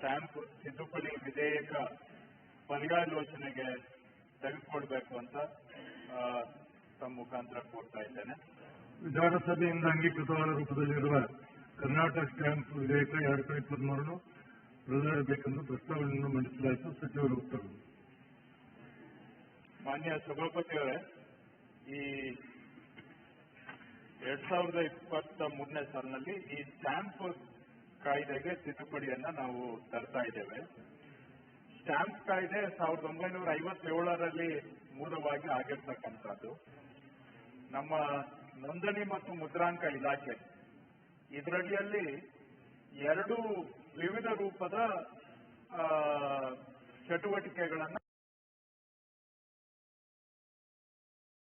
Stamp ತಿದ್ದುಪಡಿ ವಿಧೇಯಕ ಪರ್ಯಾಲೋಚನೆಗೆ ತೆಗೆದುಕೊಳ್ಬೇಕು ಅಂತ ತಮ್ಮ ಮುಖಾಂತರ ಕೋರ್ತಾ ಇದ್ದೇನೆ. ವಿಧಾನಸಭೆಯಿಂದ ಅಂಗೀಕೃತವಾದ ರೂಪದಲ್ಲಿರುವ ಕರ್ನಾಟಕ ಸ್ಟ್ಯಾಂಪ್ ವಿಧೇಯಕ ಎರಡು ಸಾವಿರದ ಇಪ್ಪತ್ಮೂರನ್ನು ಪ್ರಧಾನಬೇಕೆಂದು ಪ್ರಸ್ತಾವನೆಯನ್ನು ಮಂಡಿಸಲಾಯಿತು. ಸಚಿವರು ಉತ್ತರ ಮಾನ್ಯ ಸಭಾಪತಿಯವರೇ ಈ ಎರಡ್ ಸಾವಿರದ ಇಪ್ಪತ್ತ ಮೂರನೇ ಸಾಲಿನಲ್ಲಿ ಈ ಸ್ಟ್ಯಾಂಪ್ ಕಾಯ್ದೆಗೆ ತಿದ್ದುಪಡಿಯನ್ನ ನಾವು ತರ್ತಾ ಇದ್ದೇವೆ. ಸ್ಟ್ಯಾಂಪ್ ಕಾಯ್ದೆ ಸಾವಿರದ ಒಂಬೈನೂರ ಐವತ್ತೇಳರಲ್ಲಿ ಮೂಲವಾಗಿ ಆಗಿರ್ತಕ್ಕಂಥದ್ದು. ನಮ್ಮ ನೋಂದಣಿ ಮತ್ತು ಮುದ್ರಾಂಕ ಇಲಾಖೆ ಇದರಡಿಯಲ್ಲಿ ಎರಡು ವಿವಿಧ ರೂಪದ ಚಟುವಟಿಕೆಗಳನ್ನ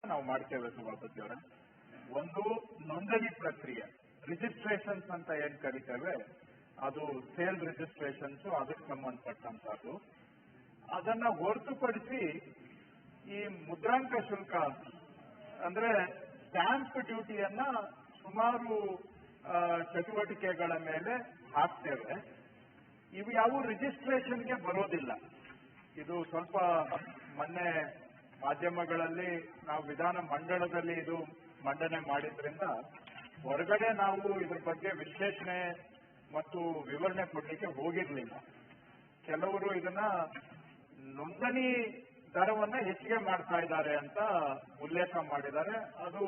ನಾವು ಮಾಡ್ತೇವೆ ಸಭಾಪತಿಯವರೇ. ಒಂದು ನೋಂದಣಿ ಪ್ರಕ್ರಿಯೆ ರಿಜಿಸ್ಟ್ರೇಷನ್ಸ್ ಅಂತ ಏನ್ ಕರಿತೇವೆ ಅದು ಸೇಲ್ ರಿಜಿಸ್ಟ್ರೇಷನ್ಸ್ ಅದಕ್ಕೆ ಸಂಬಂಧಪಟ್ಟಂತಹದ್ದು ಅದನ್ನ ಹೊರತುಪಡಿಸಿ ಈ ಮುದ್ರಾಂಕ ಶುಲ್ಕ ಅಂದ್ರೆ ಸ್ಟ್ಯಾಂಪ್ ಡ್ಯೂಟಿಯನ್ನ ಸುಮಾರು ಚಟುವಟಿಕೆಗಳ ಮೇಲೆ ಹಾಕ್ತೇವೆ. ಇವು ಯಾವ ರಿಜಿಸ್ಟ್ರೇಷನ್ಗೆ ಬರೋದಿಲ್ಲ. ಇದು ಸ್ವಲ್ಪ ಮೊನ್ನೆ ಮಾಧ್ಯಮಗಳಲ್ಲಿ, ನಾವು ವಿಧಾನ ಮಂಡಳದಲ್ಲಿ ಇದು ಮಂಡನೆ ಮಾಡಿದ್ರಿಂದ ಹೊರಗಡೆ ನಾವು ಇದ್ರ ಬಗ್ಗೆ ವಿಶ್ಲೇಷಣೆ ಮತ್ತು ವಿವರಣೆ ಕೊಡ್ಲಿಕ್ಕೆ ಹೋಗಿರಲಿಲ್ಲ. ಕೆಲವರು ಇದನ್ನ ನೋಂದಣಿ ದರವನ್ನ ಹೆಚ್ಚಿಗೆ ಮಾಡ್ತಾ ಇದ್ದಾರೆ ಅಂತ ಉಲ್ಲೇಖ ಮಾಡಿದ್ದಾರೆ. ಅದು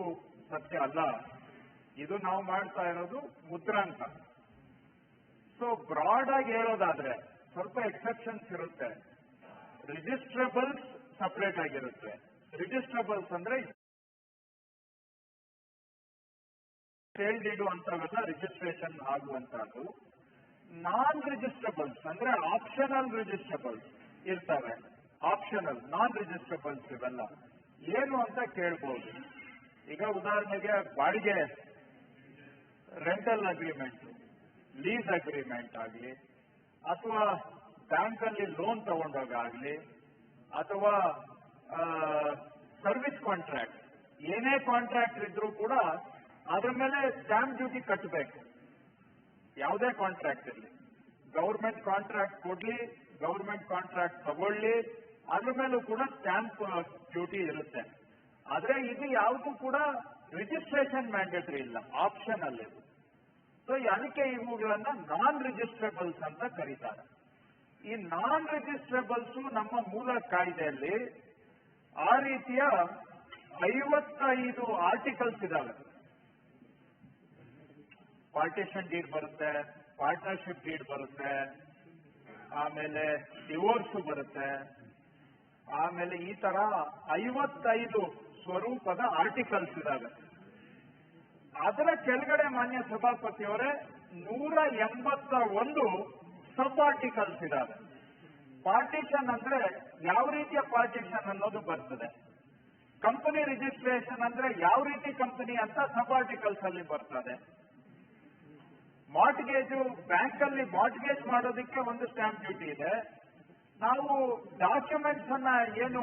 ಸತ್ಯ ಅಲ್ಲ. ಇದು ನಾವು ಮಾಡ್ತಾ ಇರೋದು ಮುದ್ರಾಂಕ ಸೊ ಬ್ರಾಡ್ ಆಗಿ ಹೇಳೋದಾದ್ರೆ ಸ್ವಲ್ಪ ಎಕ್ಸೆಪ್ಷನ್ಸ್ ಇರುತ್ತೆ. ರಿಜಿಸ್ಟ್ರಬಲ್ಸ್ ಸಪರೇಟ್ ಆಗಿರುತ್ತೆ. ರಿಜಿಸ್ಟ್ರಬಲ್ಸ್ ಅಂದ್ರೆ ಅಂತವೆಲ್ಲ ರಿಜಿಸ್ಟ್ರೇಷನ್ ಆಗುವಂತಹದ್ದು. ನಾನ್ ರಿಜಿಸ್ಟ್ರಬಲ್ಸ್ ಅಂದ್ರೆ ಆಪ್ಷನಲ್ ರಿಜಿಸ್ಟ್ರಬಲ್ಸ್ ಇರ್ತವೆ. ಆಪ್ಷನಲ್ ನಾನ್ ರಿಜಿಸ್ಟ್ರಬಲ್ಸ್ ಇವೆಲ್ಲ. ಏನು ಅಂತ ಕೇಳ್ಬೋದು. ಈಗ ಉದಾಹರಣೆಗೆ ಬಾಡಿಗೆ ರೆಂಟಲ್ ಅಗ್ರಿಮೆಂಟ್ ಲೀಸ್ ಅಗ್ರಿಮೆಂಟ್ ಆಗಲಿ, ಅಥವಾ ಬ್ಯಾಂಕ್ ಅಲ್ಲಿ ಲೋನ್ ಆಗಲಿ ಅಥವಾ ಸರ್ವಿಸ್ ಕಾಂಟ್ರಾಕ್ಟ್ ಏನೇ ಕಾಂಟ್ರಾಕ್ಟ್ ಇದ್ರೂ ಕೂಡ ಅದ್ರ ಮೇಲೆ ಸ್ಟ್ಯಾಂಪ್ ಡ್ಯೂಟಿ ಕಟ್ಟಬೇಕು ಯಾವುದೇ ಕಾಂಟ್ರಾಕ್ಟ್ ಇರಲಿ. ಗೌರ್ಮೆಂಟ್ ಕಾಂಟ್ರಾಕ್ಟ್ ಕೊಡ್ಲಿ ಗೌರ್ಮೆಂಟ್ ಕಾಂಟ್ರಾಕ್ಟ್ ತಗೊಳ್ಳಿ, ಅದ್ರ ಮೇಲೂ ಕೂಡ ಸ್ಟ್ಯಾಂಪ್ ಡ್ಯೂಟಿ ಇರುತ್ತೆ. ಆದ್ರೆ ಇದು ಯಾವುದು ಕೂಡ ರಿಜಿಸ್ಟ್ರೇಷನ್ ಮ್ಯಾಂಡೇಟರಿ ಇಲ್ಲ ಆಪ್ಷನ್ ಅಲ್ಲಿ ಸೊ ಅದಕ್ಕೆ ಇವುಗಳನ್ನ ನಾನ್ ರಿಜಿಸ್ಟ್ರೇಬಲ್ಸ್ ಅಂತ ಕರೀತಾರೆ. ಈ ನಾನ್ ರಿಜಿಸ್ಟ್ರೇಬಲ್ಸ್ ನಮ್ಮ ಮೂಲ ಕಾಯ್ದೆಯಲ್ಲಿ ಆ ರೀತಿಯ ಐವತ್ತೈದು ಆರ್ಟಿಕಲ್ಸ್ ಇದಾವೆ. ಪಾರ್ಟಿಷನ್ ಡೀಡ್ ಬರುತ್ತೆ, ಪಾರ್ಟ್ನರ್ಶಿಪ್ ಡೀಡ್ ಬರುತ್ತೆ, ಆಮೇಲೆ ಡಿವೋರ್ಸ್ ಬರುತ್ತೆ. ಆಮೇಲೆ ಈ ತರ ಐವತ್ತೈದು ಸ್ವರೂಪದ ಆರ್ಟಿಕಲ್ಸ್ ಇದಾವೆ. ಅದರ ಕೆಳಗಡೆ ಮಾನ್ಯ ಸಭಾಪತಿಯವರೇ ನೂರ ಎಂಬತ್ತ ಒಂದು ಸಬ್ ಆರ್ಟಿಕಲ್ಸ್ ಇದಾವೆ. ಪಾರ್ಟಿಷನ್ ಅಂದ್ರೆ ಯಾವ ರೀತಿಯ ಪಾರ್ಟಿಷನ್ ಅನ್ನೋದು ಬರ್ತದೆ. ಕಂಪನಿ ರಿಜಿಸ್ಟ್ರೇಷನ್ ಅಂದ್ರೆ ಯಾವ ರೀತಿ ಕಂಪನಿ ಅಂತ ಸಬ್ ಆರ್ಟಿಕಲ್ಸ್ ಅಲ್ಲಿ ಬರ್ತದೆ. ಮಾರ್ಟ್ಗೇಜು ಬ್ಯಾಂಕ್ ಅಲ್ಲಿ ಮಾರ್ಟ್ಗೇಜ್ ಮಾಡೋದಕ್ಕೆ ಒಂದು ಸ್ಟ್ಯಾಂಪ್ ಡ್ಯೂಟಿ ಇದೆ. ನಾವು ಡಾಕ್ಯುಮೆಂಟ್ಸ್ ಅನ್ನ ಏನು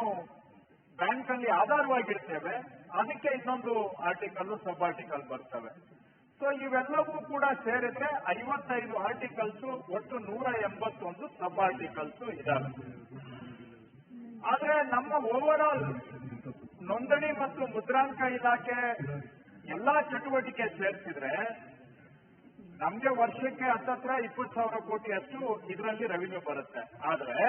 ಬ್ಯಾಂಕ್ ಅಲ್ಲಿ ಆಧಾರವಾಗಿರ್ತೇವೆ, ಅದಕ್ಕೆ ಇನ್ನೊಂದು ಆರ್ಟಿಕಲ್ ಸಬ್ ಆರ್ಟಿಕಲ್ ಬರ್ತವೆ. ಸೊ ಇವೆಲ್ಲವೂ ಕೂಡ ಸೇರಿದ್ರೆ ಐವತ್ತೈದು ಆರ್ಟಿಕಲ್ಸ್ ಒಟ್ಟು ನೂರ ಎಂಬತ್ತೊಂದು ಸಬ್ ಆರ್ಟಿಕಲ್ಸ್ ಇದಾವೆ. ಆದ್ರೆ ನಮ್ಮ ಓವರ್ ಆಲ್ ನೋಂದಣಿ ಮತ್ತು ಮುದ್ರಾಂಕ ಇಲಾಖೆ ಎಲ್ಲಾ ಚಟುವಟಿಕೆ ಸೇರಿಸಿದ್ರೆ ನಮ್ಗೆ ವರ್ಷಕ್ಕೆ ಹತ್ತತ್ರ ಇಪ್ಪತ್ತು ಸಾವಿರ ಕೋಟಿ ಅಷ್ಟು ಇದರಲ್ಲಿ ರೆವಿನ್ಯೂ ಬರುತ್ತೆ. ಆದ್ರೆ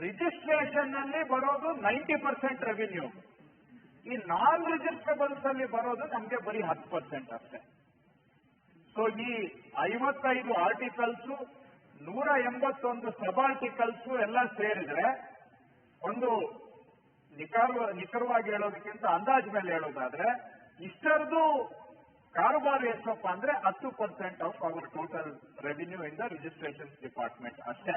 ರಿಜಿಸ್ಟ್ರೇಷನ್ನಲ್ಲಿ ಬರೋದು ನೈಂಟಿ ಪರ್ಸೆಂಟ್ ರೆವಿನ್ಯೂ ಈ ನಾನ್ ರಿಜಿಸ್ಟ್ರಬಲ್ಸ್ ಅಲ್ಲಿ ಬರೋದು ನಮ್ಗೆ ಬರೀ ಹತ್ತು ಪರ್ಸೆಂಟ್ ಅಷ್ಟೇ. ಸೊ ಈ ಐವತ್ತೈದು ಆರ್ಟಿಕಲ್ಸ್ ನೂರ ಎಂಬತ್ತೊಂದು ಸಬ್ ಆರ್ಟಿಕಲ್ಸ್ ಎಲ್ಲ ಸೇರಿದ್ರೆ, ಒಂದು ನಿಖರ ನಿಖರವಾಗಿ ಹೇಳೋದಕ್ಕಿಂತ ಅಂದಾಜ್ ಮೇಲೆ ಹೇಳೋದಾದ್ರೆ ಇಷ್ಟರದು ಕಾರೋಬಾರ್ ಎಷ್ಟಪ್ಪ ಅಂದ್ರೆ ಹತ್ತು percent of our total revenue in the registration department ಅಷ್ಟೇ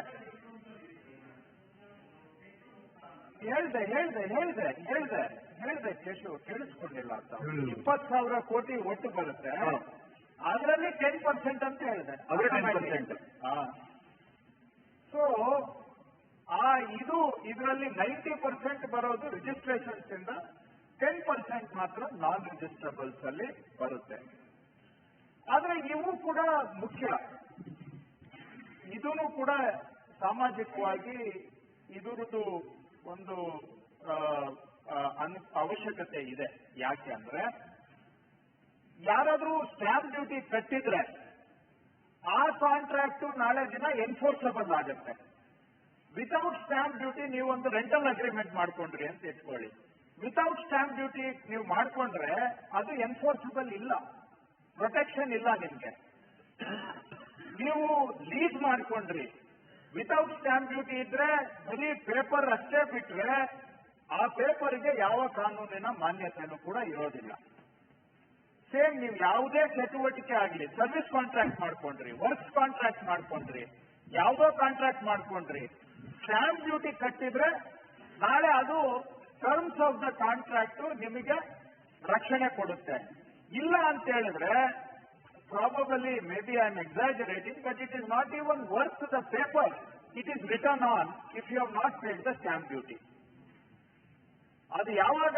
ಹೇಳ್ದೆ ಹೇಳ್ದೆ ಹೇಳ್ದೆ ಹೇಳ್ದೆ ಹೇಳ್ದೆ ಕೇಶು ಕೇಳಿಸ್ಕೊಂಡಿಲ್ಲ ಅಂತ. ಇಪ್ಪತ್ತು ಸಾವಿರ ಕೋಟಿ ಒಟ್ಟು ಬರುತ್ತೆ. ಅದರಲ್ಲಿ ಟೆನ್ ಪರ್ಸೆಂಟ್ ಅಂತ ಹೇಳಿದೆ ಅದೇ 10%. ಸೊ ಆ ಇದು ಇದರಲ್ಲಿ ನೈಂಟಿ ಪರ್ಸೆಂಟ್ ಬರೋದು ರಿಜಿಸ್ಟ್ರೇಷನ್ಸ್ ಇಂದ ಟೆನ್ ಪರ್ಸೆಂಟ್ ಮಾತ್ರ ನಾನ್ ರಿಜಿಸ್ಟಬಲ್ಸ್ ಅಲ್ಲಿ ಬರುತ್ತೆ. ಆದ್ರೆ ಇವು ಕೂಡ ಮುಖ್ಯ. ಇದೂ ಕೂಡ ಸಾಮಾಜಿಕವಾಗಿ ಇದರದ್ದು ಒಂದು ಅವಶ್ಯಕತೆ ಇದೆ. ಯಾಕೆ ಅಂದ್ರೆ ಯಾರಾದ್ರೂ ಸ್ಟ್ಯಾಂಪ್ ಡ್ಯೂಟಿ ಕಟ್ಟಿದ್ರೆ ಆ ಕಾಂಟ್ರಾಕ್ಟ್ ನಾಳೆ ದಿನ ಎನ್ಫೋರ್ಸಬಲ್ ಆಗುತ್ತೆ. ವಿತೌಟ್ ಸ್ಟ್ಯಾಂಪ್ ಡ್ಯೂಟಿ ನೀವೊಂದು ರೆಂಟಲ್ ಅಗ್ರಿಮೆಂಟ್ ಮಾಡ್ಕೊಂಡ್ರಿ ಅಂತ ಇಟ್ಕೊಳ್ಳಿ. ವಿತೌಟ್ ಸ್ಟ್ಯಾಂಪ್ ಡ್ಯೂಟಿ ನೀವು ಮಾಡ್ಕೊಂಡ್ರೆ ಅದು ಎನ್ಫೋರ್ಸಬಲ್ ಇಲ್ಲ. ಪ್ರೊಟೆಕ್ಷನ್ ಇಲ್ಲ ನಿಮ್ಗೆ. ನೀವು ಲೀಸ್ ಮಾಡ್ಕೊಂಡ್ರಿ. ವಿತೌಟ್ ಸ್ಟಾಂಪ್ ಡ್ಯೂಟಿ ಇದ್ರೆ ಬರೀ ಪೇಪರ್ ಅಷ್ಟೇ ಬಿಟ್ರೆ ಆ ಪೇಪರ್ಗೆ ಯಾವ ಕಾನೂನಿನ ಮಾನ್ಯತೆಯೂ ಕೂಡ ಇರೋದಿಲ್ಲ. ಸೇಮ್ ನೀವು ಯಾವುದೇ ಚಟುವಟಿಕೆ ಆಗಲಿ ಸರ್ವಿಸ್ ಕಾಂಟ್ರಾಕ್ಟ್ ಮಾಡ್ಕೊಂಡ್ರಿ ವರ್ಕ್ಸ್ ಕಾಂಟ್ರಾಕ್ಟ್ ಮಾಡ್ಕೊಂಡ್ರಿ, ಯಾವುದೋ ಕಾಂಟ್ರಾಕ್ಟ್ ಮಾಡ್ಕೊಂಡ್ರಿ ಸ್ಟ್ಯಾಂಪ್ ಡ್ಯೂಟಿ ಕಟ್ಟಿದ್ರೆ ನಾಳೆ ಅದು ಟರ್ಮ್ಸ್ ಆಫ್ ದ ಕಾಂಟ್ರಾಕ್ಟ್ ನಿಮಗೆ ರಕ್ಷಣೆ ಕೊಡುತ್ತೆ. ಇಲ್ಲ ಅಂತ ಹೇಳಿದ್ರೆ probably maybe I am exaggerating but it is not even worth the paper it is written on if you have not paid the stamp duty ಅದು ಯಾವಾಗ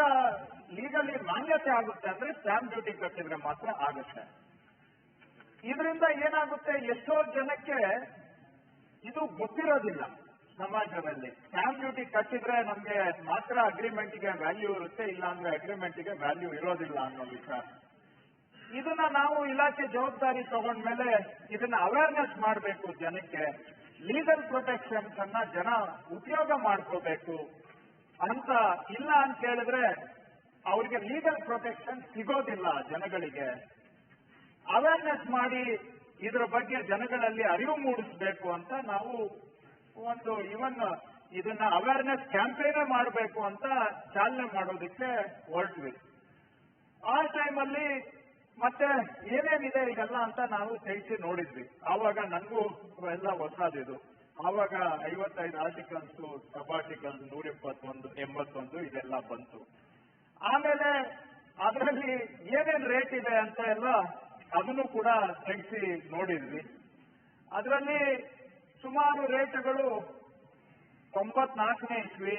ಲೀಗಲಿ ಮಾನ್ಯತೆ ಆಗುತ್ತೆ ಅಂದ್ರೆ ಸ್ಟ್ಯಾಂಪ್ ಡ್ಯೂಟಿ ಕಟ್ಟಿದ್ರೆ ಮಾತ್ರ ಆಗುತ್ತೆ. ಇದರಿಂದ ಏನಾಗುತ್ತೆ? ಎಷ್ಟೋ ಜನಕ್ಕೆ ಇದು ಗೊತ್ತಿರೋದಿಲ್ಲ. ಸಮಾಜದಲ್ಲಿ. ಸ್ಟಾಂಪ್ ಡ್ಯೂಟಿ ಕಟ್ಟಿದ್ರೆ ನಮ್ಗೆ ಮಾತ್ರ ಅಗ್ರಿಮೆಂಟ್ಗೆ ವ್ಯಾಲ್ಯೂ ಇರುತ್ತೆ ಇಲ್ಲ ಅಂದ್ರೆ ಅಗ್ರಿಮೆಂಟ್ಗೆ ವ್ಯಾಲ್ಯೂ ಇರೋದಿಲ್ಲ ಅನ್ನೋ ವಿಚಾರ. ಇದನ್ನ ನಾವು ಇಲಾಖೆ ಜವಾಬ್ದಾರಿ ತಗೊಂಡ್ಮೇಲೆ ಇದನ್ನ ಅವೇರ್ನೆಸ್ ಮಾಡಬೇಕು ಜನಕ್ಕೆ. ಲೀಗಲ್ ಪ್ರೊಟೆಕ್ಷನ್ಸ್ ಅನ್ನ ಜನ ಉಪಯೋಗ ಮಾಡ್ಕೋಬೇಕು ಅಂತ ಇಲ್ಲ ಅಂತ ಹೇಳಿದ್ರೆ ಅವ್ರಿಗೆ ಲೀಗಲ್ ಪ್ರೊಟೆಕ್ಷನ್ ಸಿಗೋದಿಲ್ಲ ಜನಗಳಿಗೆ. ಅವೇರ್ನೆಸ್ ಮಾಡಿ ಇದರ ಬಗ್ಗೆ ಜನಗಳಲ್ಲಿ ಅರಿವು ಮೂಡಿಸಬೇಕು ಅಂತ ನಾವು ಒಂದು ಇವನ್ ಇದನ್ನ ಅವೇರ್ನೆಸ್ ಕ್ಯಾಂಪೇನ್ ಮಾಡಬೇಕು ಅಂತ ಚಾಲನೆ ಮಾಡೋದಕ್ಕೆ ಹೊರಟ್ವಿ. ಆ ಟೈಮಲ್ಲಿ ಮತ್ತೆ ಏನೇನಿದೆ ಇದೆಲ್ಲ ಅಂತ ನಾವು ತೆಗೆಸಿ ನೋಡಿದ್ವಿ. ಆವಾಗ ನನಗೂ ಎಲ್ಲ ಹೊಸದಿದು. ಆವಾಗ ಐವತ್ತೈದು ಆರ್ಟಿಕಲ್ಸ್ ಸಬ್ ಆರ್ಟಿಕಲ್ಸ್ ನೂರ ಇಪ್ಪತ್ತೊಂದು ಎಂಬತ್ತೊಂದು ಇದೆಲ್ಲ ಬಂತು. ಆಮೇಲೆ ಅದರಲ್ಲಿ ಏನೇನ್ ರೇಟ್ ಇದೆ ಅಂತ ಎಲ್ಲ ಅದನ್ನು ಕೂಡ ತೆಗೆಸಿ ನೋಡಿದ್ವಿ. ಅದರಲ್ಲಿ ಸುಮಾರು ರೇಟ್ಗಳು ತೊಂಬತ್ನಾಲ್ಕನೇ ಇಸ್ವಿ,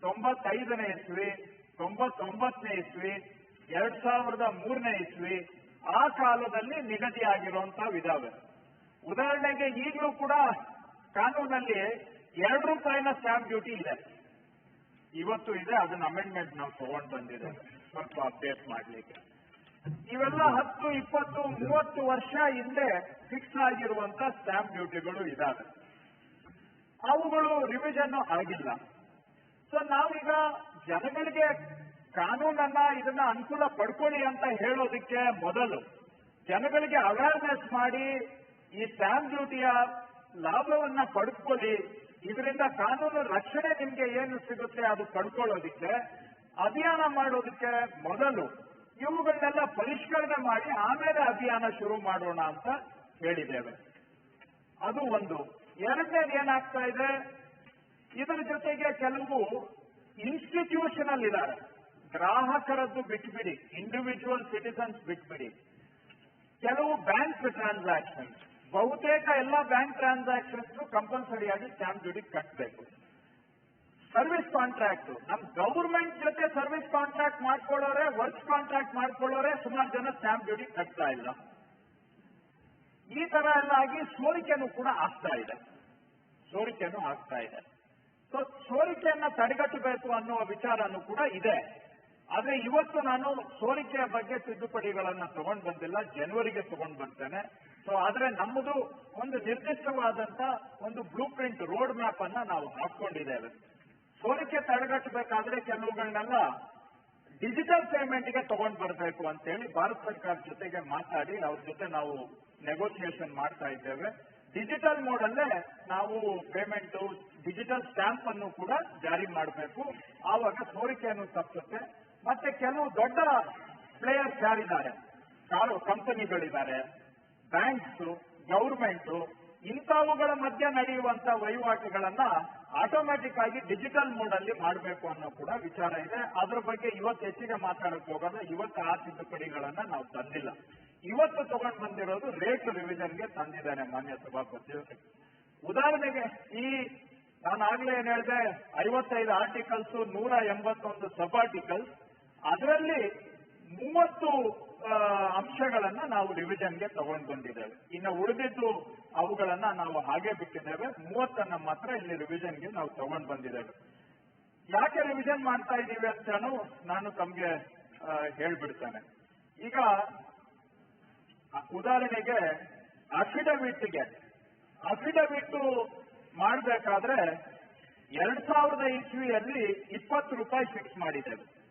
ತೊಂಬತ್ತೈದನೇ ಇಸ್ವಿ, ತೊಂಬತ್ತೊಂಬತ್ತನೇ ಇಸ್ವಿ, ಎರಡ್ ಸಾವಿರದ ಮೂರನೇ ಇಸ್ವಿ, ಆ ಕಾಲದಲ್ಲಿ ನಿಗದಿಯಾಗಿರುವಂತಹ ವಿಧಾವೆ ಉದಾಹರಣೆಗೆ ಈಗಲೂ ಕೂಡ ಕಾನೂನಲ್ಲಿ ಎರಡು ರೂಪಾಯಿನ ಸ್ಟ್ಯಾಂಪ್ ಡ್ಯೂಟಿ ಇದೆ. ಇವತ್ತು ಇದೆ ಅದನ್ನ ಅಮೆಂಡ್ಮೆಂಟ್ ನಾವು ತಗೊಂಡು ಬಂದಿದೆ ಸ್ವಲ್ಪ ಅಪ್ಡೇಟ್ ಮಾಡ್ಲಿಕ್ಕೆ. ಇವೆಲ್ಲ ಹತ್ತು, ಇಪ್ಪತ್ತು, ಮೂವತ್ತು ವರ್ಷ ಹಿಂದೆ ಫಿಕ್ಸ್ ಆಗಿರುವಂತ ಸ್ಟಾಂಪ್ ಡ್ಯೂಟಿಗಳು ಇದಾವೆ. ಅವುಗಳು ರಿವಿಷನ್ ಆಗಿಲ್ಲ. ಸೊ ನಾವೀಗ ಜನಗಳಿಗೆ ಕಾನೂನನ್ನ ಇದನ್ನ ಅನುಕೂಲ ಪಡ್ಕೊಳ್ಳಿ ಅಂತ ಹೇಳೋದಕ್ಕೆ ಮೊದಲು ಜನಗಳಿಗೆ ಅವೇರ್ನೆಸ್ ಮಾಡಿ ಈ ಸ್ಟಾಂಪ್ ಡ್ಯೂಟಿಯ ಲಾಭವನ್ನ ಪಡ್ಕೊಳ್ಳಿ. ಇದರಿಂದ ಕಾನೂನು ರಕ್ಷಣೆ ನಿಮ್ಗೆ ಏನು ಸಿಗುತ್ತೆ ಅದು ಪಡ್ಕೊಳ್ಳೋದಿಕ್ಕೆ, ಅಭಿಯಾನ ಮಾಡೋದಕ್ಕೆ ಮೊದಲು ಇವುಗಳನ್ನೆಲ್ಲ ಪರಿಷ್ಕರಣೆ ಮಾಡಿ ಆಮೇಲೆ ಅಭಿಯಾನ ಶುರು ಮಾಡೋಣ ಅಂತ ಹೇಳಿದ್ದೇವೆ. ಅದು ಒಂದು. ಎರಡನೇದು ಏನಾಗ್ತಾ ಇದೆ? ಇದರ ಜೊತೆಗೆ ಕೆಲವು ಇನ್ಸ್ಟಿಟ್ಯೂಷನಲ್ ಇದ್ದಾರೆ. ಗ್ರಾಹಕರದ್ದು ಬಿಟ್ಬಿಡಿ ಇಂಡಿವಿಜುವಲ್ ಸಿಟಿಸನ್ಸ್ ಬಿಟ್ಬಿಡಿ. ಕೆಲವು ಬ್ಯಾಂಕ್ ಟ್ರಾನ್ಸಾಕ್ಷನ್ ಬಹುತೇಕ ಎಲ್ಲ ಬ್ಯಾಂಕ್ ಟ್ರಾನ್ಸಾಕ್ಷನ್ಸ್ ಕಂಪಲ್ಸರಿಯಾಗಿ ಸ್ಟ್ಯಾಂಪ್ ಡ್ಯೂಟಿ ಕಟ್ಟಬೇಕು ಸರ್ವಿಸ್ ಕಾಂಟ್ರಾಕ್ಟ್ ನಮ್ ಗವರ್ಮೆಂಟ್ ಜೊತೆ ಸರ್ವಿಸ್ ಕಾಂಟ್ರಾಕ್ಟ್ ಮಾಡ್ಕೊಳ್ಳೋರೆ ವರ್ಕ್ ಕಾಂಟ್ರಾಕ್ಟ್ ಮಾಡ್ಕೊಳ್ಳೋರೆ, ಸುಮಾರು ಜನ ಸ್ಟ್ಯಾಂಪ್ ಡ್ಯೂಟಿ ಕಟ್ತಾ ಇಲ್ಲ. ಈ ತರ ಎಲ್ಲ ಆಗಿ ಸೋರಿಕೆನೂ ಕೂಡ ಆಗ್ತಾ ಇದೆ. ಸೋರಿಕೆನೂ ಆಗ್ತಾ ಇದೆ. ಸೊ ಸೋರಿಕೆಯನ್ನ ತಡೆಗಟ್ಟಬೇಕು ಅನ್ನುವ ವಿಚಾರನೂ ಕೂಡ ಇದೆ. ಆದ್ರೆ ಇವತ್ತು ನಾನು ಸೋರಿಕೆಯ ಬಗ್ಗೆ ತಿದ್ದುಪಡಿಗಳನ್ನ ತಗೊಂಡ್ ಬಂದಿಲ್ಲ, ಜನವರಿಗೆ ತಗೊಂಡ್ ಬರ್ತೇನೆ. ಸೊ ಆದ್ರೆ ನಮ್ಮದು ಒಂದು ನಿರ್ದಿಷ್ಟವಾದಂತ ಒಂದು ಬ್ಲೂ ಪ್ರಿಂಟ್ ರೋಡ್ ಮ್ಯಾಪ್ ಅನ್ನ ನಾವು ಹಾಕೊಂಡಿದ್ದೇವೆ ಸೋರಿಕೆ ತಡೆಗಟ್ಟಬೇಕಾದ್ರೆ ಕೆಲವುಗಳನ್ನೆಲ್ಲ ಡಿಜಿಟಲ್ ಪೇಮೆಂಟ್ಗೆ ತಗೊಂಡ್ ಬರಬೇಕು ಅಂತೇಳಿ ಭಾರತ ಸರ್ಕಾರ ಜೊತೆಗೆ ಮಾತಾಡಿ ಅವ್ರ ಜೊತೆ ನಾವು ನೆಗೋಸಿಯೇಷನ್ ಮಾಡ್ತಾ ಇದ್ದೇವೆ. ಡಿಜಿಟಲ್ ಮೋಡಲ್ಲೇ ನಾವು ಪೇಮೆಂಟ್ ಡಿಜಿಟಲ್ ಸ್ಟ್ಯಾಂಪ್ ಅನ್ನು ಕೂಡ ಜಾರಿ ಮಾಡಬೇಕು. ಆವಾಗ ಸೋರಿಕೆಯನ್ನು ತಪ್ಪುತ್ತೆ. ಮತ್ತೆ ಕೆಲವು ದೊಡ್ಡ ಪ್ಲೇಯರ್ಸ್ ಯಾರಿದ್ದಾರೆ? ಕಂಪನಿಗಳಿದ್ದಾರೆ ಬ್ಯಾಂಕ್ಸ್ ಗೌರ್ಮೆಂಟ್ ಇಂಥವುಗಳ ಮಧ್ಯೆ ನಡೆಯುವಂತ ವಹಿವಾಟುಗಳನ್ನ ಆಟೋಮ್ಯಾಟಿಕ್ ಆಗಿ ಡಿಜಿಟಲ್ ಮೋಡ್ ಅಲ್ಲಿ ಮಾಡಬೇಕು ಅನ್ನೋ ಕೂಡ ವಿಚಾರ ಇದೆ. ಅದ್ರ ಬಗ್ಗೆ ಇವತ್ತು ಹೆಚ್ಚಿಗೆ ಮಾತಾಡಕ್ ಹೋಗೋಣ. ಇವತ್ತು ಆ ತಿದ್ದುಪಡಿಗಳನ್ನ ನಾವು ತಂದಿಲ್ಲ. ಇವತ್ತು ತಗೊಂಡ್ ಬಂದಿರೋದು ರೇಟ್ ರಿವಿಷನ್ಗೆ ತಂದಿದ್ದಾನೆ ಮಾನ್ಯ ಸಭಾಪತಿ ಉದಾಹರಣೆಗೆ ಈ ನಾನು ಆಗ್ಲೇ ಏನ್ ಹೇಳಿದೆ, ಐವತ್ತೈದು ಆರ್ಟಿಕಲ್ಸ್ ನೂರ ಎಂಬತ್ತೊಂದು ಸಬ್ ಆರ್ಟಿಕಲ್ಸ್ ಅದರಲ್ಲಿ ಮೂವತ್ತು ಅಂಶಗಳನ್ನ ನಾವು ರಿವಿಷನ್ಗೆ ತಗೊಂಡ್ ಬಂದಿದ್ದೇವೆ. ಇನ್ನು ಉಳಿದಿದ್ದು ಅವುಗಳನ್ನ ನಾವು ಹಾಗೆ ಬಿಟ್ಟಿದ್ದೇವೆ. ಮೂವತ್ತನ್ನ ಮಾತ್ರ ಇಲ್ಲಿ ರಿವಿಷನ್ಗೆ ನಾವು ತಗೊಂಡ್ ಬಂದಿದ್ದೇವೆ. ಯಾಕೆ ರಿವಿಷನ್ ಮಾಡ್ತಾ ಇದ್ದೀವಿ ಅಂತಾನು ನಾನು ತಮ್ಗೆ ಹೇಳ್ಬಿಡ್ತೇನೆ. ಈಗ, ಉದಾಹರಣೆಗೆ ಅಫಿಡವಿಟ್ಗೆ ಅಫಿಡವಿಟ್ ಮಾಡಬೇಕಾದ್ರೆ ಎರಡ್ ಸಾವಿರದ ಇಸ್ವಿಯಲ್ಲಿ ಇಪ್ಪತ್ತು ರೂಪಾಯಿ ಫಿಕ್ಸ್ ಮಾಡಿದ್ದೇವೆ.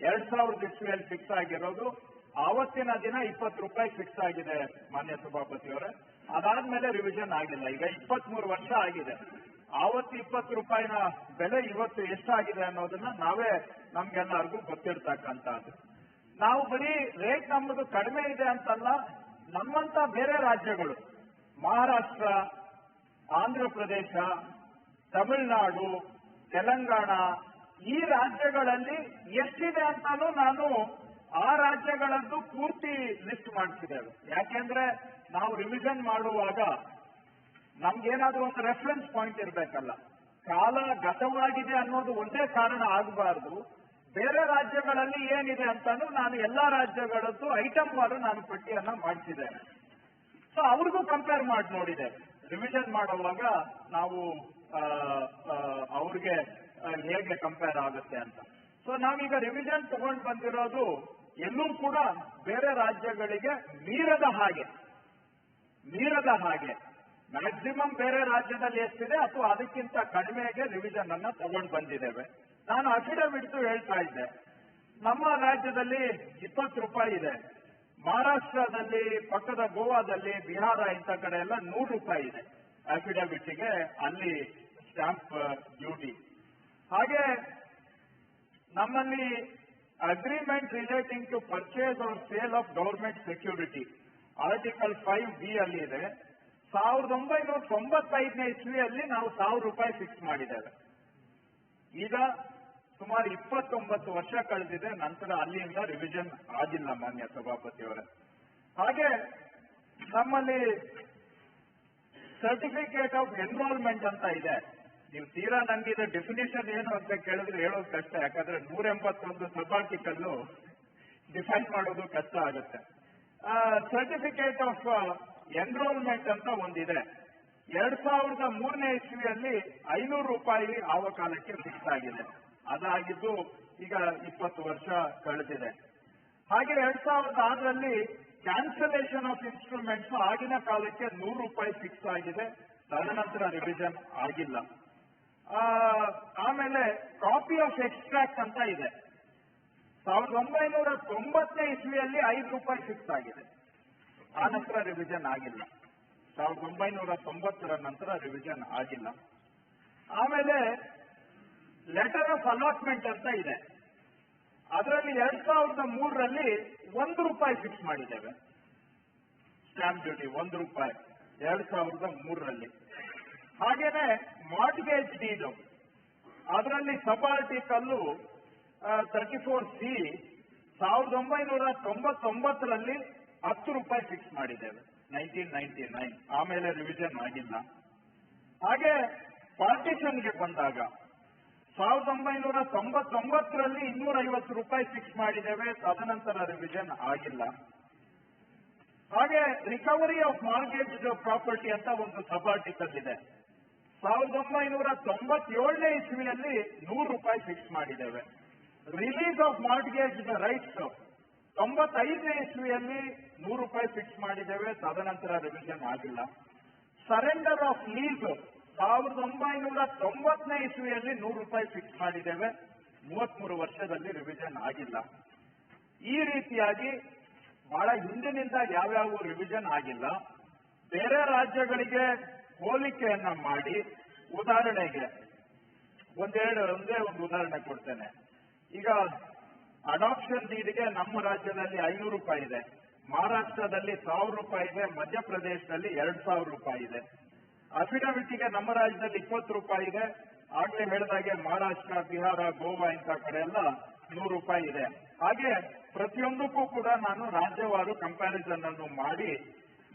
ಎರಡ್ ಸಾವಿರದ ಇಸ್ವಿಯಲ್ಲಿ ಫಿಕ್ಸ್ ಆಗಿರೋದು ಆವತ್ತಿನ ದಿನ ಇಪ್ಪತ್ತು ರೂಪಾಯಿ ಫಿಕ್ಸ್ ಆಗಿದೆ ಮಾನ್ಯ ಸಭಾಪತಿಯವರೇ. ಅದಾದ್ಮೇಲೆ ರಿವಿಷನ್ ಆಗಿಲ್ಲ. ಈಗ ಇಪ್ಪತ್ಮೂರು ವರ್ಷ ಆಗಿದೆ. ಆವತ್ತು ಇಪ್ಪತ್ತು ರೂಪಾಯಿನ ಬೆಲೆ ಇವತ್ತು ಎಷ್ಟಾಗಿದೆ ಅನ್ನೋದನ್ನ ನಾವೇ ನಮ್ಗೆಲ್ಲರಿಗೂ ಗೊತ್ತಿರ್ತಕ್ಕಂಥದ್ದು. ನಾವು ಬರೀ ರೇಟ್ ನಮ್ಮದು ಕಡಿಮೆ ಇದೆ ಅಂತಲ್ಲ, ನಮ್ಮಂತ ಬೇರೆ ರಾಜ್ಯಗಳು, ಮಹಾರಾಷ್ಟ್ರ ಆಂಧ್ರ ಪ್ರದೇಶ ತಮಿಳುನಾಡು, ತೆಲಂಗಾಣ, ಈ ರಾಜ್ಯಗಳಲ್ಲಿ ಎಷ್ಟಿದೆ ಅಂತಾನು ನಾನು ಆ ರಾಜ್ಯಗಳದ್ದು ಪೂರ್ತಿ ಲಿಸ್ಟ್ ಮಾಡ್ತಿದ್ದೇವೆ. ಯಾಕೆಂದ್ರೆ ನಾವು ರಿವಿಷನ್ ಮಾಡುವಾಗ ನಮ್ಗೇನಾದ್ರೂ ಒಂದು ರೆಫರೆನ್ಸ್ ಪಾಯಿಂಟ್ ಇರಬೇಕಲ್ಲ. ಕಾಲ ಗತವಾಗಿದೆ ಅನ್ನೋದು ಒಂದೇ ಕಾರಣ ಆಗಬಾರದು. ಬೇರೆ ರಾಜ್ಯಗಳಲ್ಲಿ ಏನಿದೆ ಅಂತಾನು ನಾನು ಎಲ್ಲಾ ರಾಜ್ಯಗಳದ್ದು ಐಟಮ್ ವಾರು ನಾನು ಪಟ್ಟಿಯನ್ನ ಮಾಡಿಸಿದ್ದೇನೆ ಸೊ ಅವ್ರಿಗೂ ಕಂಪೇರ್ ಮಾಡಿ ನೋಡಿದೆ ರಿವಿಷನ್ ಮಾಡುವಾಗ ನಾವು ಅವ್ರಿಗೆ ಹೇಗೆ ಕಂಪೇರ್ ಆಗುತ್ತೆ ಅಂತ. ಸೊ ನಾವೀಗ ರಿವಿಷನ್ ತಗೊಂಡ್ ಬಂದಿರೋದು ಎಲ್ಲೂ ಕೂಡ ಬೇರೆ ರಾಜ್ಯಗಳಿಗೆ ಮೀರದ ಹಾಗೆ ಮೀರದ ಹಾಗೆ. ಮ್ಯಾಕ್ಸಿಮಮ್ ಬೇರೆ ರಾಜ್ಯದಲ್ಲಿ ಎಷ್ಟಿದೆ, ಅಥವಾ ಅದಕ್ಕಿಂತ ಕಡಿಮೆಗೆ ರಿವಿಷನ್ ಅನ್ನ ತಗೊಂಡು ಬಂದಿದ್ದೇವೆ. ನಾನು ಅಫಿಡವಿಟ್ ಹೇಳ್ತಾ ಇದ್ದೆ. ನಮ್ಮ ರಾಜ್ಯದಲ್ಲಿ ಇಪ್ಪತ್ತು ರೂಪಾಯಿ ಇದೆ. ಮಹಾರಾಷ್ಟ್ರದಲ್ಲಿ, ಪಕ್ಕದ ಗೋವಾದಲ್ಲಿ, ಬಿಹಾರ ಇಂಥ ಕಡೆ ಎಲ್ಲ ನೂರು ರೂಪಾಯಿ ಇದೆ ಅಫಿಡವಿಟ್ಗೆ ಅಲ್ಲಿ ಸ್ಟ್ಯಾಂಪ್ ಡ್ಯೂಟಿ ಹಾಗೆ ನಮ್ಮಲ್ಲಿ agreement relating to purchase or sale of government security article five B ಅಲ್ಲಿ ಇದೆ. ಸಾವಿರದ ಒಂಬೈನೂರ ತೊಂಬತ್ತೈದನೇ ಇಸ್ವಿಯಲ್ಲಿ ನಾವು ಸಾವಿರ ರೂಪಾಯಿ ಫಿಕ್ಸ್ ಮಾಡಿದ್ದೇವೆ. ಈಗ ಸುಮಾರು ಇಪ್ಪತ್ತೊಂಬತ್ತು ವರ್ಷ ಕಳೆದಿದೆ, ನಂತರ ಅಲ್ಲಿಂದ ರಿವಿಷನ್ ಆಗಿಲ್ಲ ಮಾನ್ಯ ಸಭಾಪತಿಯವರೇ. ಹಾಗೆ ನಮ್ಮಲ್ಲಿ ಸರ್ಟಿಫಿಕೇಟ್ ಆಫ್ ಎನ್ರೋಲ್ಮೆಂಟ್ ಅಂತ ಇದೆ. ನೀವು ತೀರಾ ನಂಗೆ ಡೆಫಿನೇಷನ್ ಏನು ಅಂತ ಕೇಳಿದ್ರೆ ಹೇಳೋದು ಕಷ್ಟ. ಯಾಕಂದ್ರೆ ನೂರ ಎಂಬತ್ತೊಂದು ಸಬಾರ್ಟಿಕಲ್ಲು ಡಿಫೈನ್ ಮಾಡೋದು ಕಷ್ಟ ಆಗುತ್ತೆ. ಸರ್ಟಿಫಿಕೇಟ್ ಆಫ್ ಎನ್ರೋಲ್ಮೆಂಟ್ ಅಂತ ಒಂದಿದೆ. ಎರಡ್ ಸಾವಿರದ ಮೂರನೇ ಇಸ್ವಿಯಲ್ಲಿ ಐನೂರು ರೂಪಾಯಿ ಆವ ಕಾಲಕ್ಕೆ ಫಿಕ್ಸ್ ಆಗಿದೆ. ಅದಾಗಿದ್ದು ಈಗ ಇಪ್ಪತ್ತು ವರ್ಷ ಕಳೆದಿದೆ. ಹಾಗೆ ಎರಡ್ ಸಾವಿರದ ಆರರಲ್ಲಿ ಕ್ಯಾನ್ಸಲೇಷನ್ ಆಫ್ ಇನ್ಸ್ಟ್ರೂಮೆಂಟ್ಸ್ ಆಗಿನ ಕಾಲಕ್ಕೆ ನೂರು ರೂಪಾಯಿ ಫಿಕ್ಸ್ ಆಗಿದೆ. ತದನಂತರ ರಿವಿಷನ್ ಆಗಿಲ್ಲ. ಆಮೇಲೆ ಕಾಪಿ ಆಫ್ ಎಕ್ಸ್ಟ್ರಾಕ್ಟ್ ಅಂತ ಇದೆ. ಸಾವಿರದ ಒಂಬೈನೂರ ತೊಂಬತ್ತನೇ ಇಸ್ವಿಯಲ್ಲಿ ಐದು ರೂಪಾಯಿ ಫಿಕ್ಸ್ ಆಗಿದೆ. ಆ ನಂತರ ರಿವಿಷನ್ ಆಗಿಲ್ಲ. ಸಾವಿರದ ಒಂಬೈನೂರ ತೊಂಬತ್ತರ ನಂತರ ರಿವಿಷನ್ ಆಗಿಲ್ಲ. ಆಮೇಲೆ ಲೆಟರ್ ಆಫ್ ಅಲಾಟ್ಮೆಂಟ್ ಅಂತ ಇದೆ. ಅದರಲ್ಲಿ ಎರಡ್ ಸಾವಿರದ ಮೂರರಲ್ಲಿ ಒಂದು ರೂಪಾಯಿ ಫಿಕ್ಸ್ ಮಾಡಿದ್ದೇವೆ. ಸ್ಟಾಂಪ್ ಡ್ಯೂಟಿ ಒಂದು ರೂಪಾಯಿ, ಎರಡ್ ಸಾವಿರದ ಮೂರರಲ್ಲಿ. ಹಾಗೇನೆ ಮಾರ್ಟ್ಗೇಜ್ ಡೀಲು ಅದರಲ್ಲಿ sub clause thirty four C ಸಾವಿರದ ಒಂಬೈನೂರ ತೊಂಬತ್ತೊಂಬತ್ತರಲ್ಲಿ ಹತ್ತು ರೂಪಾಯಿ ಫಿಕ್ಸ್ ಮಾಡಿದ್ದೇವೆ ನೈನ್ಟೀನ್ ನೈನ್ಟಿ ನೈನ್ ಆಮೇಲೆ ರಿವಿಷನ್ ಆಗಿಲ್ಲ. ಹಾಗೆ ಪಾರ್ಟಿಷನ್ಗೆ ಬಂದಾಗ ಸಾವಿರದ ಒಂಬೈನೂರ ತೊಂಬತ್ತೊಂಬತ್ತರಲ್ಲಿ ಇನ್ನೂರ ಐವತ್ತು ರೂಪಾಯಿ ಫಿಕ್ಸ್ ಮಾಡಿದ್ದೇವೆ, ತದನಂತರ ರಿವಿಷನ್ ಆಗಿಲ್ಲ. ಹಾಗೆ ರಿಕವರಿ ಆಫ್ ಮಾರ್ಗೇಜ್ ಪ್ರಾಪರ್ಟಿ ಅಂತ ಒಂದು ಸಬ್ ಇದೆ ಸಾವಿರದ ಒಂಬೈನೂರ ತೊಂಬತ್ತೇಳನೇ ಇಸ್ವಿನಲ್ಲಿ ನೂರು ರೂಪಾಯಿ ಫಿಕ್ಸ್ ಮಾಡಿದ್ದೇವೆ. ರಿಲೀಸ್ ಆಫ್ ಮಾರ್ಗೇಜ್ ರೈಟ್ಸ್ ತೊಂಬತ್ತೈದನೇ ಇಸ್ವಿಯಲ್ಲಿ ನೂರು ರೂಪಾಯಿ ಫಿಕ್ಸ್ ಮಾಡಿದ್ದೇವೆ. ತದನಂತರ ರಿವಿಷನ್ ಆಗಿಲ್ಲ. ಸರೆಂಡರ್ ಆಫ್ ಲೀಸ್ ಸಾವಿರದ ಒಂಬೈನೂರ ತೊಂಬತ್ತನೇ ಇಸ್ವಿಯಲ್ಲಿ ನೂರು ರೂಪಾಯಿ ಫಿಕ್ಸ್ ಮಾಡಿದ್ದೇವೆ. ಮೂವತ್ಮೂರು ವರ್ಷದಲ್ಲಿ ರಿವಿಷನ್ ಆಗಿಲ್ಲ. ಈ ರೀತಿಯಾಗಿ ಬಹಳ ಹಿಂದಿನಿಂದ ಯಾವ್ಯಾವ ರಿವಿಷನ್ ಆಗಿಲ್ಲ. ಬೇರೆ ರಾಜ್ಯಗಳಿಗೆ ಹೋಲಿಕೆಯನ್ನ ಮಾಡಿ ಉದಾಹರಣೆಗೆ ಒಂದೆರಡು ಒಂದೇ ಒಂದು ಉದಾಹರಣೆ ಕೊಡ್ತೇನೆ. ಈಗ ಅಡಾಪ್ಷನ್ ಡೀಡ್ಗೆ ನಮ್ಮ ರಾಜ್ಯದಲ್ಲಿ ಐನೂರು ರೂಪಾಯಿ ಇದೆ. ಮಹಾರಾಷ್ಟ್ರದಲ್ಲಿ ಸಾವಿರ ರೂಪಾಯಿ ಇದೆ, ಮಧ್ಯಪ್ರದೇಶದಲ್ಲಿ ಎರಡ್ ಸಾವಿರ ರೂಪಾಯಿ ಇದೆ. ಅಫಿಡವಿಟ್ಗೆ ನಮ್ಮ ರಾಜ್ಯದಲ್ಲಿ ಇಪ್ಪತ್ತು ರೂಪಾಯಿ ಇದೆ. ಆಗ್ಲೇ ಹೇಳಿದಾಗೆ ಮಹಾರಾಷ್ಟ್ರ, ಬಿಹಾರ, ಗೋವಾ ಇಂಥ ಕಡೆ ಎಲ್ಲ ನೂರು ರೂಪಾಯಿ ಇದೆ. ಹಾಗೆ ಪ್ರತಿಯೊಂದಕ್ಕೂ ಕೂಡ ನಾನು ರಾಜ್ಯವಾರು ಕಂಪ್ಯಾರಿಸನ್ ಅನ್ನು ಮಾಡಿ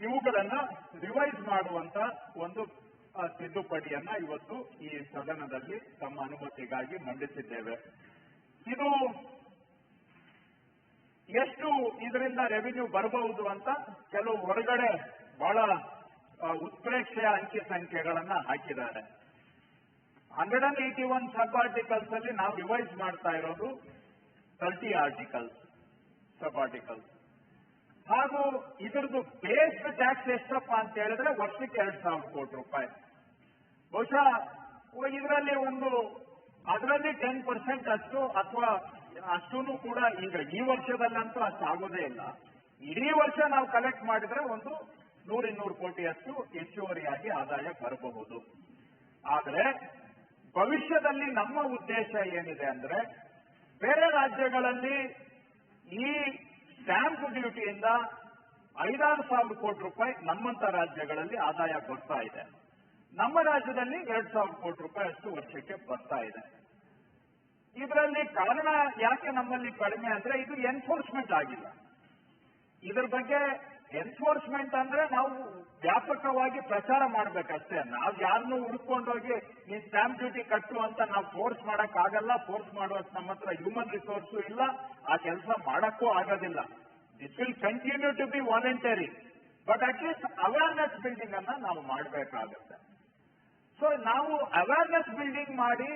ಇವುಗಳನ್ನ ರಿವೈಸ್ ಮಾಡುವಂತ ಒಂದು ತಿದ್ದುಪಡಿಯನ್ನ ಇವತ್ತು ಈ ಸದನದಲ್ಲಿ ತಮ್ಮ ಅನುಮತಿಗಾಗಿ ಮಂಡಿಸಿದ್ದೇವೆ. ಇದು ಎಷ್ಟು ಇದರಿಂದ ರೆವಿನ್ಯೂ ಬರಬಹುದು ಅಂತ ಕೆಲವು ಹೊರಗಡೆ ಬಹಳ ಉತ್ಪ್ರೇಕ್ಷೆಯ ಅಂಕಿ ಸಂಖ್ಯೆಗಳನ್ನ ಹಾಕಿದ್ದಾರೆ. Hundred and eighty one sub articles ಅಲ್ಲಿ ನಾವು ರಿವೈಸ್ ಮಾಡ್ತಾ ಇರೋದು ತರ್ಟಿ ಆರ್ಟಿಕಲ್ಸ್ ಸಬ್ ಆರ್ಟಿಕಲ್ಸ್ ಹಾಗೂ ಇದರದ್ದು ಬೇಸ್ ಟ್ಯಾಕ್ಸ್ ಎಷ್ಟಪ್ಪ ಅಂತ ಹೇಳಿದ್ರೆ ವರ್ಷಕ್ಕೆ ಎರಡ್ ಸಾವಿರ ಕೋಟಿ ರೂಪಾಯಿ. ಬಹುಶಃ ಇದರಲ್ಲಿ ಒಂದು, ಅದರಲ್ಲಿ ಟೆನ್ ಪರ್ಸೆಂಟ್ ಅಷ್ಟು ಅಥವಾ ಅಷ್ಟೂ ಕೂಡ ಈಗ ಈ ವರ್ಷದಲ್ಲಂತೂ ಅಷ್ಟು ಆಗೋದೇ ಇಲ್ಲ. ಇಡೀ ವರ್ಷ ನಾವು ಕಲೆಕ್ಟ್ ಮಾಡಿದ್ರೆ ಒಂದು ನೂರಿನ್ನೂರು ಕೋಟಿಯಷ್ಟು ಹೆಚ್ಚುವರಿಯಾಗಿ ಆದಾಯ ಬರಬಹುದು. ಆದರೆ ಭವಿಷ್ಯದಲ್ಲಿ ನಮ್ಮ ಉದ್ದೇಶ ಏನಿದೆ ಅಂದ್ರೆ ಬೇರೆ ರಾಜ್ಯಗಳಲ್ಲಿ ಡ್ಯೂಟಿಯಿಂದ ಐದಾರು ಸಾವಿರ ಕೋಟಿ ರೂಪಾಯಿ ನಮ್ಮಂತ ರಾಜ್ಯಗಳಲ್ಲಿ ಆದಾಯ ಬರ್ತಾ ಇದೆ. ನಮ್ಮ ರಾಜ್ಯದಲ್ಲಿ ಎರಡ್ ಸಾವಿರ ಕೋಟಿ ರೂಪಾಯಿ ಅಷ್ಟು ವರ್ಷಕ್ಕೆ ಬರ್ತಾ ಇದೆ. ಇದರಲ್ಲಿ ಕಾರಣ ಯಾಕೆ ನಮ್ಮಲ್ಲಿ ಕಡಿಮೆ ಅಂದ್ರೆ ಇದು ಎನ್ಫೋರ್ಸ್ಮೆಂಟ್ ಆಗಿಲ್ಲ. ಇದರ ಬಗ್ಗೆ ಎನ್ಫೋರ್ಸ್ಮೆಂಟ್ ಅಂದ್ರೆ ನಾವು ವ್ಯಾಪಕವಾಗಿ ಪ್ರಚಾರ ಮಾಡ್ಬೇಕಷ್ಟೇ ನಾವು ಯಾರನ್ನೂ ಹುಡ್ಕೊಂಡೋಗಿ ನೀನ್ ಸ್ಟ್ಯಾಂಪ್ ಡ್ಯೂಟಿ ಕಟ್ಟು ಅಂತ ನಾವು ಫೋರ್ಸ್ ಮಾಡಕ್ ಆಗಲ್ಲ ಫೋರ್ಸ್ ಮಾಡುವಷ್ಟು ನಮ್ಮ ಹತ್ರ ಹ್ಯೂಮನ್ ರಿಸೋರ್ಸು ಇಲ್ಲ, ಆ ಕೆಲಸ ಮಾಡಕ್ಕೂ ಆಗೋದಿಲ್ಲ. This will continue to be voluntary but at least awareness building ಅನ್ನ ನಾವು ಮಾಡಬೇಕಾಗುತ್ತೆ. ಸೊ ನಾವು ಅವೇರ್ನೆಸ್ ಬಿಲ್ಡಿಂಗ್ ಮಾಡಿ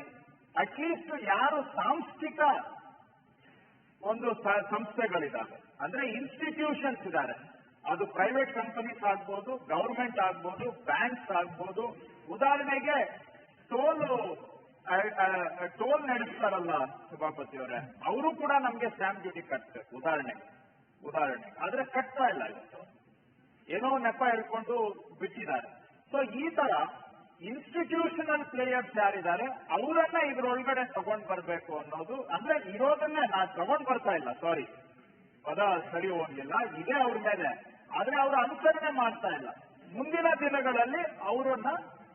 ಅಟ್ಲೀಸ್ಟ್ ಯಾರು ಸಾಂಸ್ಥಿಕ ಒಂದು ಸಂಸ್ಥೆಗಳಿದ್ದಾವೆ ಅಂದ್ರೆ ಇನ್ಸ್ಟಿಟ್ಯೂಷನ್ಸ್ ಇದ್ದಾರೆ. ಅದು ಪ್ರೈವೇಟ್ ಕಂಪನೀಸ್ ಆಗ್ಬೋದು ಗೌರ್ಮೆಂಟ್ ಆಗ್ಬೋದು ಬ್ಯಾಂಕ್ಸ್ ಆಗ್ಬೋದು. ಉದಾಹರಣೆಗೆ ಟೋಲ್ ಟೋಲ್ ನಡೆಸ್ತಾರಲ್ಲ ಸಭಾಪತಿ ಅವರೇ ಅವರು ಕೂಡ ನಮಗೆ ಸ್ಟ್ಯಾಂಪ್ ಡ್ಯೂಟಿ ಕಟ್ಬೇಕು ಉದಾಹರಣೆ ಉದಾಹರಣೆ. ಆದ್ರೆ ಕಟ್ತಾ ಇಲ್ಲ ಇವತ್ತು ಏನೋ ನೆಪ ಹೇಳ್ಕೊಂಡು ಬಿಟ್ಟಿದ್ದಾರೆ. ಸೊ ಈ ತರ ಇನ್ಸ್ಟಿಟ್ಯೂಷನಲ್ ಪ್ಲೇಯರ್ಸ್ ಯಾರಿದ್ದಾರೆ, ಅವರನ್ನ ಇದ್ರೊಳಗಡೆ ತಗೊಂಡ್ ಬರ್ಬೇಕು ಅನ್ನೋದು, ಅಂದ್ರೆ ಇರೋದನ್ನೇ ನಾನು ತಗೊಂಡ್ ಬರ್ತಾ ಇಲ್ಲ ಸಾರಿ ಪದ ಸರಿ ಹೋಗಿಲ್ಲ ಇದೇ ಅವ್ರ ಮೇಲೆ. ಆದ್ರೆ ಅವರು ಅನುಸರಣೆ ಮಾಡ್ತಾ ಇಲ್ಲ. ಮುಂದಿನ ದಿನಗಳಲ್ಲಿ ಅವರನ್ನ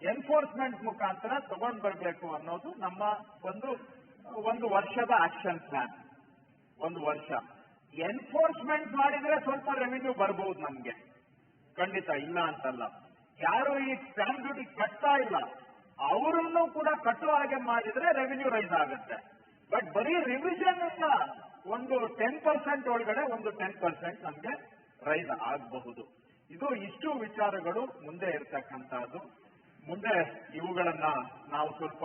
ಎನ್ಫೋರ್ಸ್ಮೆಂಟ್ ಮುಖಾಂತರ ತಗೊಂಡ್ ಬರ್ಬೇಕು ಅನ್ನೋದು ನಮ್ಮ ಒಂದು ಒಂದು ವರ್ಷದ ಆಕ್ಷನ್ ಪ್ಲಾನ್ ಒಂದು ವರ್ಷ. ಎನ್ಫೋರ್ಸ್ಮೆಂಟ್ ಮಾಡಿದ್ರೆ ಸ್ವಲ್ಪ ರೆವಿನ್ಯೂ ಬರಬಹುದು ನಮ್ಗೆ. ಖಂಡಿತ, ಇಲ್ಲ ಅಂತಲ್ಲ. ಯಾರು ಈ ಸ್ಟ್ಯಾಂಪ್ ಡ್ಯೂಟಿ ಕಟ್ತಾ ಇಲ್ಲ, ಅವರನ್ನು ಕೂಡ ಕಟ್ಟುವ ಹಾಗೆ ಮಾಡಿದ್ರೆ ರೆವಿನ್ಯೂ ರೈಸ್ ಆಗುತ್ತೆ. ಬಟ್ ಬರೀ ರಿವಿಷನ್ ಇಂದ ಒಂದು ಟೆನ್ ಪರ್ಸೆಂಟ್ ಒಳಗಡೆ ಒಂದು ಟೆನ್ ಪರ್ಸೆಂಟ್ ನಮ್ಗೆ ರೈಸ್ ಆಗಬಹುದು. ಇದು ಇಷ್ಟು ವಿಚಾರಗಳು ಮುಂದೆ ಇರತಕ್ಕಂತಹದ್ದು ಮುಂದೆ ಇವುಗಳನ್ನ ನಾವು ಸ್ವಲ್ಪ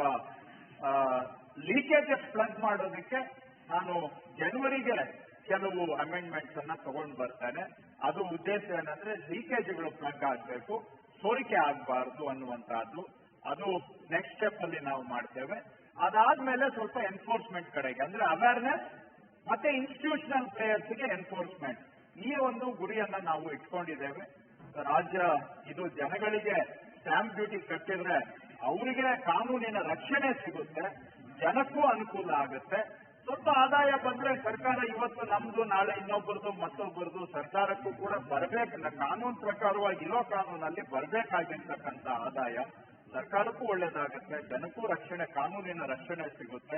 ಲೀಕೇಜಸ್ ಪ್ಲಗ್ ಮಾಡೋದಕ್ಕೆ ನಾನು ಜನವರಿಗೆ ಕೆಲವು ಅಮೆಂಡ್ಮೆಂಟ್ಸ್ ಅನ್ನ ತಗೊಂಡು ಬರ್ತಾನೆ. ಅದು ಉದ್ದೇಶ ಏನಂದ್ರೆ ಲೀಕೇಜ್ಗಳು ಪ್ಲಗ್ ಆಗಬೇಕು, ಸೋರಿಕೆ ಆಗಬಾರ್ದು ಅನ್ನುವಂತಹದ್ದು ಅದು ನೆಕ್ಸ್ಟ್ ಸ್ಟೆಪ್ ಅಲ್ಲಿ ನಾವು ಮಾಡ್ತೇವೆ. ಅದಾದ್ಮೇಲೆ ಸ್ವಲ್ಪ ಎನ್ಫೋರ್ಸ್ಮೆಂಟ್ ಕಡೆಗೆ. ಅಂದ್ರೆ ಅವೇರ್ನೆಸ್ ಮತ್ತೆ ಇನ್ಸ್ಟಿಟ್ಯೂಷನಲ್ ಪ್ಲೇಯರ್ಸ್ಗೆ ಎನ್ಫೋರ್ಸ್ಮೆಂಟ್ ಈ ಒಂದು ಗುರಿಯನ್ನ ನಾವು ಇಟ್ಕೊಂಡಿದ್ದೇವೆ. ರಾಜ್ಯ, ಇದು ಜನಗಳಿಗೆ ಸ್ಟ್ಯಾಂಪ್ ಡ್ಯೂಟಿ ಕಟ್ಟಿದ್ರೆ ಅವರಿಗೆ ಕಾನೂನಿನ ರಕ್ಷಣೆ ಸಿಗುತ್ತೆ. ಜನಕ್ಕೂ ಅನುಕೂಲ ಆಗುತ್ತೆ. ಸ್ವಲ್ಪ ಆದಾಯ ಬಂದ್ರೆ ಸರ್ಕಾರ ಇವತ್ತು ನಮ್ದು, ನಾಳೆ ಇನ್ನೊಬ್ಬರದು, ಮತ್ತೊಬ್ಬರದು ಸರ್ಕಾರಕ್ಕೂ ಕೂಡ ಬರಬೇಕಲ್ಲ. ಕಾನೂನು ಪ್ರಕಾರವಾಗಿ ಇರೋ ಕಾನೂನಲ್ಲಿ ಬರ್ಬೇಕಾಗಿರ್ತಕ್ಕಂಥ ಆದಾಯ ಸರ್ಕಾರಕ್ಕೂ ಒಳ್ಳೇದಾಗುತ್ತೆ. ಜನಕ್ಕೂ ರಕ್ಷಣೆ, ಕಾನೂನಿನ ರಕ್ಷಣೆ ಸಿಗುತ್ತೆ.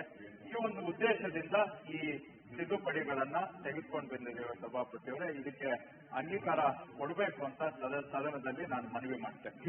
ಈ ಒಂದು ಉದ್ದೇಶದಿಂದ ಈ ತಿದ್ದುಪಡಿಗಳನ್ನ ತೆಗೆದುಕೊಂಡು ಬಂದಿದ್ದೇವೆ ಸಭಾಪತಿಯವರೇ ಇದಕ್ಕೆ ಅಂಗೀಕಾರ ಕೊಡಬೇಕು ಅಂತ ಸದ- ಸದನದಲ್ಲಿ ನಾನು ಮನವಿ ಮಾಡ್ತೇನೆ.